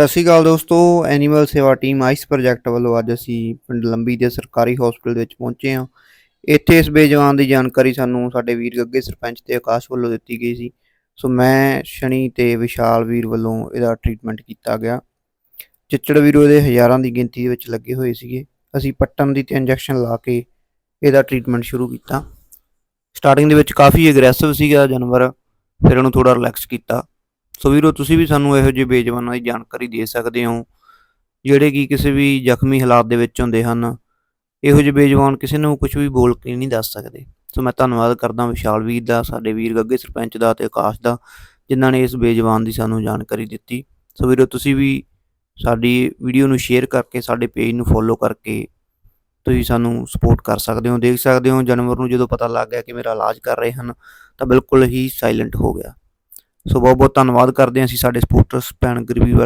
ਸਤਿ ਸ਼੍ਰੀ ਅਕਾਲ ਦੋਸਤੋ ਐਨੀਮਲ ਸੇਵਾ ਟੀਮ ਆਈਸ ਪ੍ਰੋਜੈਕਟ ਵੱਲੋਂ ਅੱਜ ਅਸੀਂ ਪਿੰਡ ਲੰਬੀ ਦੇ ਸਰਕਾਰੀ ਹਸਪਤਾਲ ਦੇ ਵਿੱਚ ਪਹੁੰਚੇ ਹਾਂ। ਇੱਥੇ ਇਸ ਬੇਜਵਾਨ ਦੀ ਜਾਣਕਾਰੀ ਸਾਨੂੰ ਸਾਡੇ ਵੀਰ ਗੱਗੇ ਸਰਪੰਚ ਤੇ ਆਕਾਸ਼ ਵੱਲੋਂ ਦਿੱਤੀ ਗਈ ਸੀ। ਸੋ ਮੈਂ, ਸ਼ਨੀ ਤੇ ਵਿਸ਼ਾਲ ਵੀਰ ਵੱਲੋਂ ਇਹਦਾ ਟ੍ਰੀਟਮੈਂਟ ਕੀਤਾ ਗਿਆ। ਚਿੱਚੜ ਵੀਰੋ ਉਹਦੇ ਹਜ਼ਾਰਾਂ ਦੀ ਗਿਣਤੀ ਦੇ ਵਿੱਚ ਲੱਗੇ ਹੋਏ ਸੀਗੇ। ਅਸੀਂ ਪੱਟਣ ਦੀ ਤੇ ਇੰਜੈਕਸ਼ਨ ਲਾ ਕੇ ਇਹਦਾ ਟ੍ਰੀਟਮੈਂਟ ਸ਼ੁਰੂ ਕੀਤਾ। ਸਟਾਰਟਿੰਗ ਦੇ ਵਿੱਚ ਕਾਫੀ ਐਗਰੈਸਿਵ ਸੀਗਾ ਜਾਨਵਰ, ਫਿਰ ਉਹਨੂੰ ਥੋੜਾ ਰਿਲੈਕਸ ਕੀਤਾ। ਸੋ ਵੀਰੋ, ਤੁਸੀਂ ਵੀ ਸਾਨੂੰ ਇਹੋ ਜਿਹੇ ਬੇਜਵਾਨਾਂ ਦੀ ਜਾਣਕਾਰੀ ਦੇ ਸਕਦੇ ਹੋ, ਜਿਹੜੇ ਕਿ ਕਿਸੇ ਵੀ ਜ਼ਖਮੀ ਹਾਲਾਤ ਦੇ ਵਿੱਚ ਹੁੰਦੇ ਹਨ। ਇਹੋ ਜਿਹੇ ਬੇਜਵਾਨ ਕਿਸੇ ਨੂੰ ਕੁਝ ਵੀ ਬੋਲ ਕੇ ਨਹੀਂ ਦੱਸ ਸਕਦੇ। ਸੋ ਮੈਂ ਧੰਨਵਾਦ ਕਰਦਾ ਵਿਸ਼ਾਲ ਵੀਰ ਦਾ, ਸਾਡੇ ਵੀਰ ਗੱਗੇ ਸਰਪੰਚ ਦਾ ਤੇ ਆਕਾਸ਼ ਦਾ, ਜਿਨ੍ਹਾਂ ਨੇ ਇਸ ਬੇਜਵਾਨ ਦੀ ਸਾਨੂੰ ਜਾਣਕਾਰੀ ਦਿੱਤੀ। ਸੋ ਵੀਰੋ, ਤੁਸੀਂ ਵੀ ਸਾਡੀ ਵੀਡੀਓ ਨੂੰ ਸ਼ੇਅਰ ਕਰਕੇ, ਸਾਡੇ ਪੇਜ ਨੂੰ ਫੋਲੋ ਕਰਕੇ ਤੁਸੀਂ ਸਾਨੂੰ ਸਪੋਰਟ ਕਰ ਸਕਦੇ ਹੋ, ਦੇਖ ਸਕਦੇ ਹੋ, ਜਾਨਵਰ ਨੂੰ ਜਦੋਂ ਪਤਾ ਲੱਗ ਗਿਆ ਕਿ ਮੇਰਾ ਇਲਾਜ ਕਰ ਰਹੇ ਹਨ, ਤਾਂ ਬਿਲਕੁਲ ਹੀ ਸਾਇਲੈਂਟ ਹੋ ਗਿਆ। ਸੋ ਬਹੁਤ ਬਹੁਤ ਧੰਨਵਾਦ ਕਰਦੇ ਹਾਂ ਅਸੀਂ ਸਾਡੇ ਸਪੋਰਟਰਸ ਭੈਣ ਗਰੀਬੀ ਵਾਲ